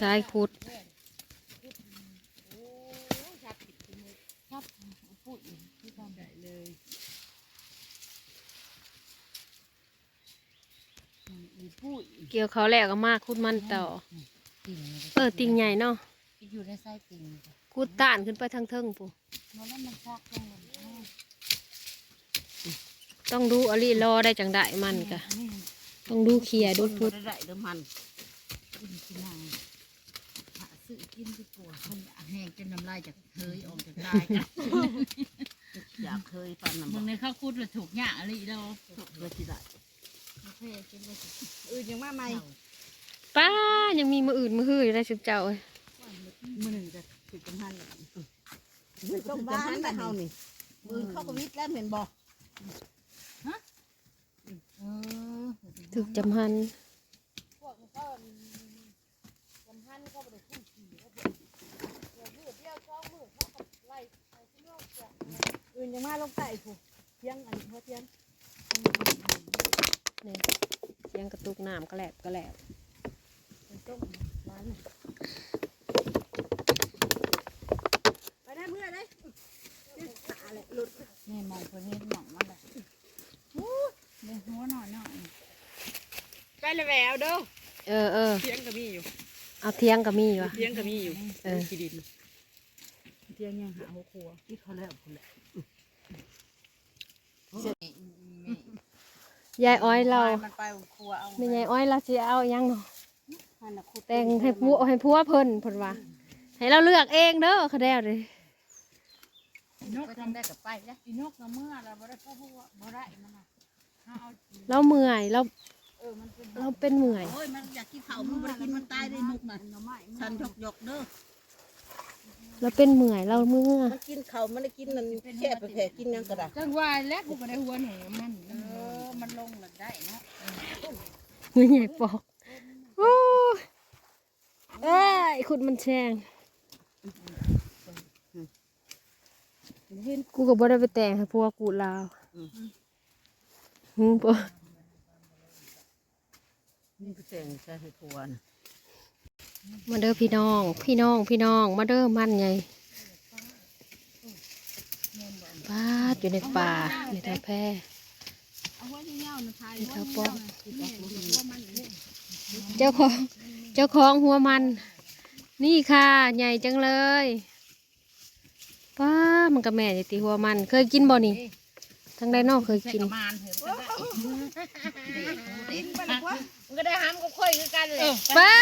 สายขุดเกี่ยวเขาแหล้วก็มาขุดมันต่อเออติ่งใหญ่เนาะอยู่ในไส้ติ่งขุดต้านขึ้นไปทางเทิงปูมันแล้วมันชักลงลงต้องดูอลีรอได้จังได้มันกะต้องดูเขียดูพุดได้เด้อมัน กินกินนางหาซื้อกินที่ปวดมันแห้งจนน้ำลายจากเคยออกจากได้กันอยากเคยปันน้ำมึงในข้าวคุดเลยถูกหยาอะไรเราเพื่อที่ได้อื่นยังมาใหม่ป้ายังมีมืออื่นมือหื้ออยู่ได้สุดเจ้าเอ้ยมือหนึ่งจะติดกันหันมือต้องบ้านแต่เฮานี่มือเข้ากับวิทย์แล้วเห็นบอกเออถึกจำหัน พวกเขาจำพันเขาไปได้ขึ้นขี่เขาไปเดี๋ยวมือเดียวสองมือเขาก็ไล่ไปที่โลกจะ อื่นยังมาลงใต้ผูเที่ยงอันนี้เขาเทียงนี่เสียงกระตุกน้ำกระแลบกระแลบเป็นต้มร้านไปได้เมื่อได้ขาเลยหลุดนี่มองคนนี้หนองมันเลยเดี๋ยวหัวหน่อยหน่อยไปเลยแววเด้อเออเออเทียงก็มีอยู่เอาเทียงก็มีวะเทียงก็มีอยู่เออขี้ดินเทียงยังหาหัวครัวที่เขาแล้วคนแหละ ยายอ้อยเรามันไปครัวเอาไม่ยายอ้อยเราสิเอาอิหยังเนาะให้นะคุแต่งให้ผัวให้ผัวเพิ่นเพิ่นว่าให้เราเลือกเองเด้อเขาแด้เลยนกก็ทำทำได้กับไปนะอีนกกับเมื่อเราบ่ได้เพราะว่าบ่ได้มันน่ะถ้าเอาเราเมื่อยเราเออมันเป็นเราเป็นเมื่อยโอ้ยมันอยากกินเขามันบ่ไปกินมันตายได้นุกน่ะหน่อไม้ฉันหยกหยกเด้อเราเป็นเมื่อยเราเมื่อยมันกินเขามันได้กินนั่นแค่ไปแค่กินยังกระดาษจังว่าแล้วกูก็ได้หัวหนูมันเออ มันลงหลังได้เนาะเมื่อยปอกโอ้ยเอ้ยคุณมันแช่งกูก็บ่ได้ไปแต่งให้ผัวกูลาวหืมปะนี่ก็แต่งใส่ให้ครัวนมาเด้อพี่น้อง พี่น้องพี่น้อง มาเด้อมันไงป้าดอยู่ในป่าในแถวแพร่ เอาหัวที่เงานะทายในแถวปอกเจ้าของเจ้าของหัวมัน นี่ค่ะใหญ่จังเลยป้ามันกับแม่จะตีหัวมัน เคยกินบ่นี่ทั้งไดนอกเคยกินมานเถอะมันก็ได้ห้ามก็ค่อยคือกันเลยป้า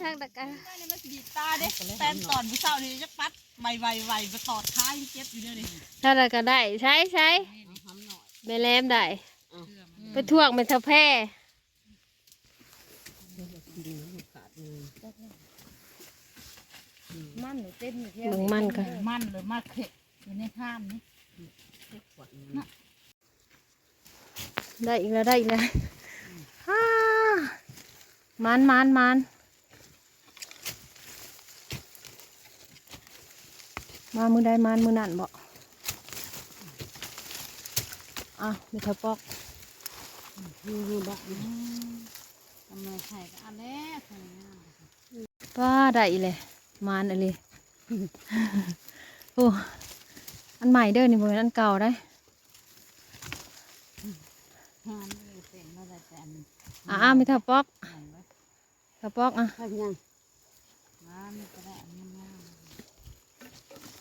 ทางตะการนี่มันดีตาเด้แตนตอนผู้เศร้านี่จะปัดใบใบใบไปตอดท้ายเจ็บอยู่เนี่ยนี่ถ้าเราก็ได้ใช้ใช้เอาหำหน่อยแม่แลมได้ ไปท่วงเป็นแถวแพร่ดีมันขาดเลยมันหนูเต้นอยู่ที่เบิ่งมันกันมันเลยมาเข็ดอยู่ในข้ามนี่ขวัญนี่ได้อีกแล้วได้อีกแล้วฮ่ามันมันมันมามือได้มันมือนั่นบ่อะมีเทาปอก นี่นี่บอกทำไมไข่ก็อันแรกไข่เนี่ยป้าได้อีเลยมันอะไรโอ้อันใหม่เด้อนี่บ่แม่นอันเก่าได้ทานเลยแต่งมาได้แต่อันอะอะมีเทาปอกไหนวะเทาปอกอะใช่ยังมานี่ก็ได้อันงาม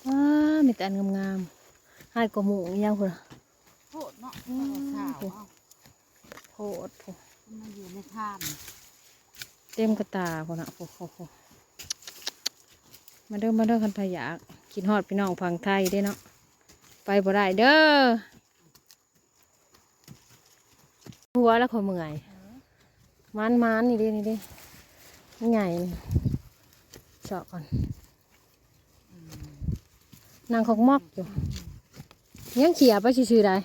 ว้ามีแต่อันงามๆให้กว่าหมูอีหยังพุ่นน่ะๆโทษเนาะ โพดโพดมันอยู่ในข้ามเต็มกระตาพุ่นน่ะโพดโพดโพดมาเด้อมาเด้อคันพอยากกินฮอดพี่น้องฝั่งไทยเด้เนาะไปบ่ได้เด้อหัวแล้วขอยเมื่อยมันมันนี่เด้นี่เด้นี่ใหญ่นี่เจาะก่อนนางของมอกอยู่ยังเขี่ยไปซื่อๆได้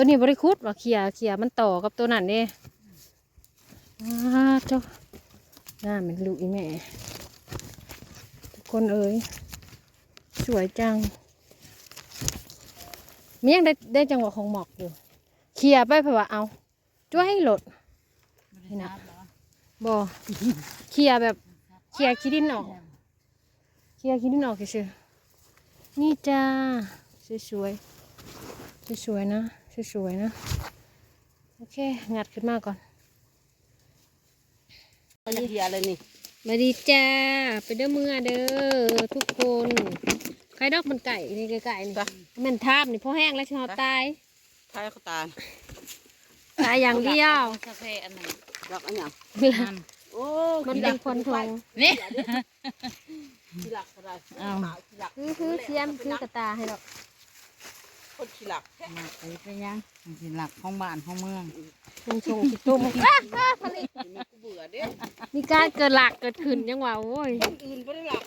ตัวนี้บริคุดว่าเขียเขียมันต่อกับตัวนั้นเด้ว้าเจ้าหน้ามันลูกอีแม่ ทุกคนเอ๋ยสวยจังเมียงได้ได้จังหวะของหมอกอยู่เขียไปเพราะว่าเอาจ้วยหลดนี่นะบ่เคลียแบบเคลียขี้ดินออกเคลียขี้ดินออกเฉยๆนี่จ้าสวยๆสวยๆนะ สวยๆนะ โอเค งัดขึ้นมาก่อนจะเฮียอะไรนี่มาดีจ้า ไปเด้อมือเด้อทุกคนใครดอกมันไก่นี่ไก่ๆนี่มันทาบนี่พอแห้งแล้วชอบตายทายเขาตาลตายอย่างเดียวกาแฟอันนั้นดอกอันหยังโอ้มันเป็นคนทงนี่ขี้หลักอะไรเอาขี้หลักคือคือเทียมคือกระตาให้ดอก คนขี้หลักหลักไปไปยังมันสิหลักของบ้านของเมืองมันชงสิตุ้มอะอะผลิตมันกูเบื่อเด้มีการเกิดหลักเกิดขึ้นยังว่าโอ้ยคนอื่นไม่ได้หลัก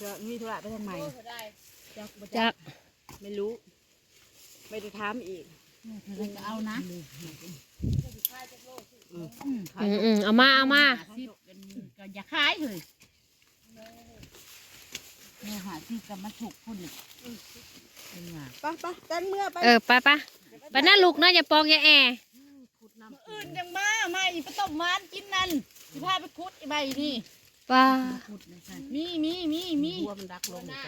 จะมีธุระไปทางไหนจักบ่จักไม่รู้ ไม่ได้ถามอีกเอานะอืมอืมเอามาเอามาสิบกันก็อย่าขายเลย แม่หาที่กับมาถูกคนเป็นไงไปไปกันเมื่อไปเออไปปะไปนั่นลูกนะอย่าปองอย่าแออื่นยังมามาอีกต้มมานกินนั่นสิพาไปคุดอีใบนี่ป้ามีมีมีมีหัวมันดักลงใจ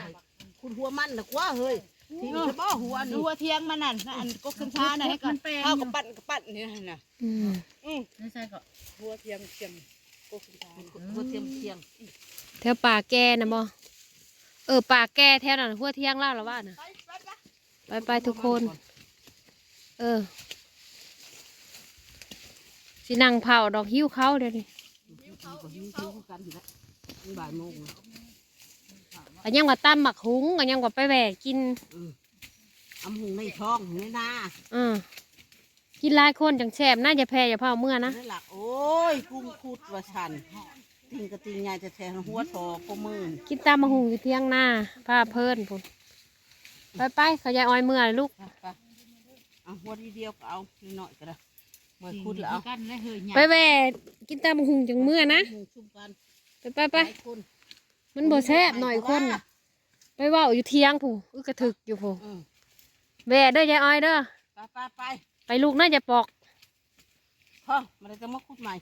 คุณหัวมันนะกว่าเฮ้ยทิ้งจะบ่หัวนี่หัวเทียงมันนั่นอันก็ขึ้นช้านะให้ก่อนข้าวกับปั้นกับปั้นนี่นะอืมอืมไม่ใช่ก็หัวเทียมเทียมก็คุณตาหัวเทียมเทียมแถวป่าแก่นะบ่ เออป่าแก่แถวนั้นหัวเที่ยงเล่าแล้วว่านะไปไปไปไปไปทุกคน เออสินั่งเผาดอกหิ้วเขาเดี๋ยวนี้ก็หิวหิวกันอยู่แล้วบ่ายโมงก็ยังว่าตั้มหมักหุงก็ยังว่าไปแหวกกินอำหุงในท้องในนาอือกินหลายคนจังแสบน่าจะแพ้อย่าเผาเมื่อนะได้หลักโอ้ยกุ้งคุดว่าชัน ติงกระติงใหญ่จะแทงหัวทอก็มือกินตามมาหุงอยู่เที่ยงหน้าพาเพิ่นพุ่นไปไปเขายายอ้อยเมื่อเลยลูกไปไปเอาหัวทีเดียวก็เอานิดหน่อยก็ได้เมื่อคุดแล้วเอากันและเฮยไปแหวกกินตามมาหุงจังเมื่อนะหุงชุ่มกันไปไปไปหลายคนมันบ่แซ่บหน่อยคนน่ะไปเว่าอยู่เที่ยงผู้อึกกระถึกอยู่ผู้อืมแหวกเด้อยายอ้อยเด้อไปไปไปไปลูกน่าจะปอก พ่อมาเลยจะมาคุดใหม่